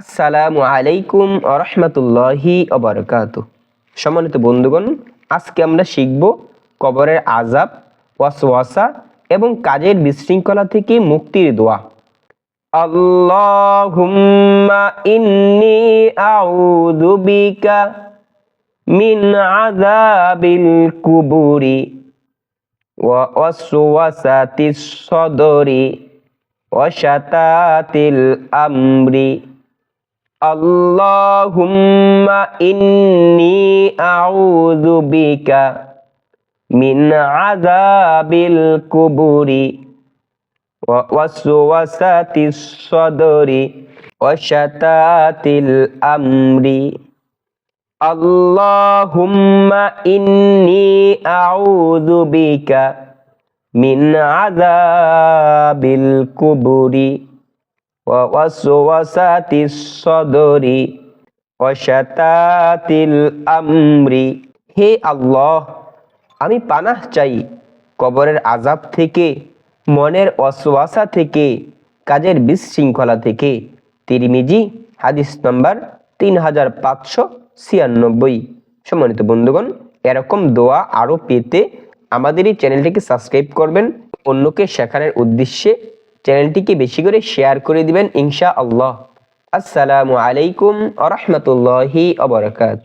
আসসালামু আলাইকুম আরহামতুল্লাহি অবরকাত সম্মানিত বন্ধুগণ, আজকে আমরা শিখব কবরের আজাব ওয়াসওয়াসা এবং কাজের বিশৃঙ্খলা থেকে মুক্তির দোয়া। আল্লাহুম্মা ইন্নি আউযু বিকা মিন আযাবিল কুবুরি ওয়া ওয়াসওয়াসাতিস সদরি ওয়া শাতাতিল আমরি। اللهم إني أعوذ بك من عذاب القبور ووسوسة الصدر وشتات الأمر. اللهم إني أعوذ بك من عذاب القبور. ووسوسة الصدر وشتات الأمر হে আল্লাহ আমি পানাহ চাই কবরের আজাব থেকে মনের অসওয়াসা থেকে কাজের বিশৃঙ্খলা থেকে তিরিমিজি হাদিস নম্বর তিন হাজার পাঁচশো ছিয়ানব্বই সম্মানিত বন্ধুগণ এরকম দোয়া আরও পেতে আমাদের এই চ্যানেলটিকে সাবস্ক্রাইব করবেন অন্যকে শেখানোর উদ্দেশ্যে চ্যানেলটিকে বেশি করে শেয়ার করে দিবেন ইনশা আল্লাহ আসসালামু আলাইকুম আ রহমতুল্লাহি আবরকাত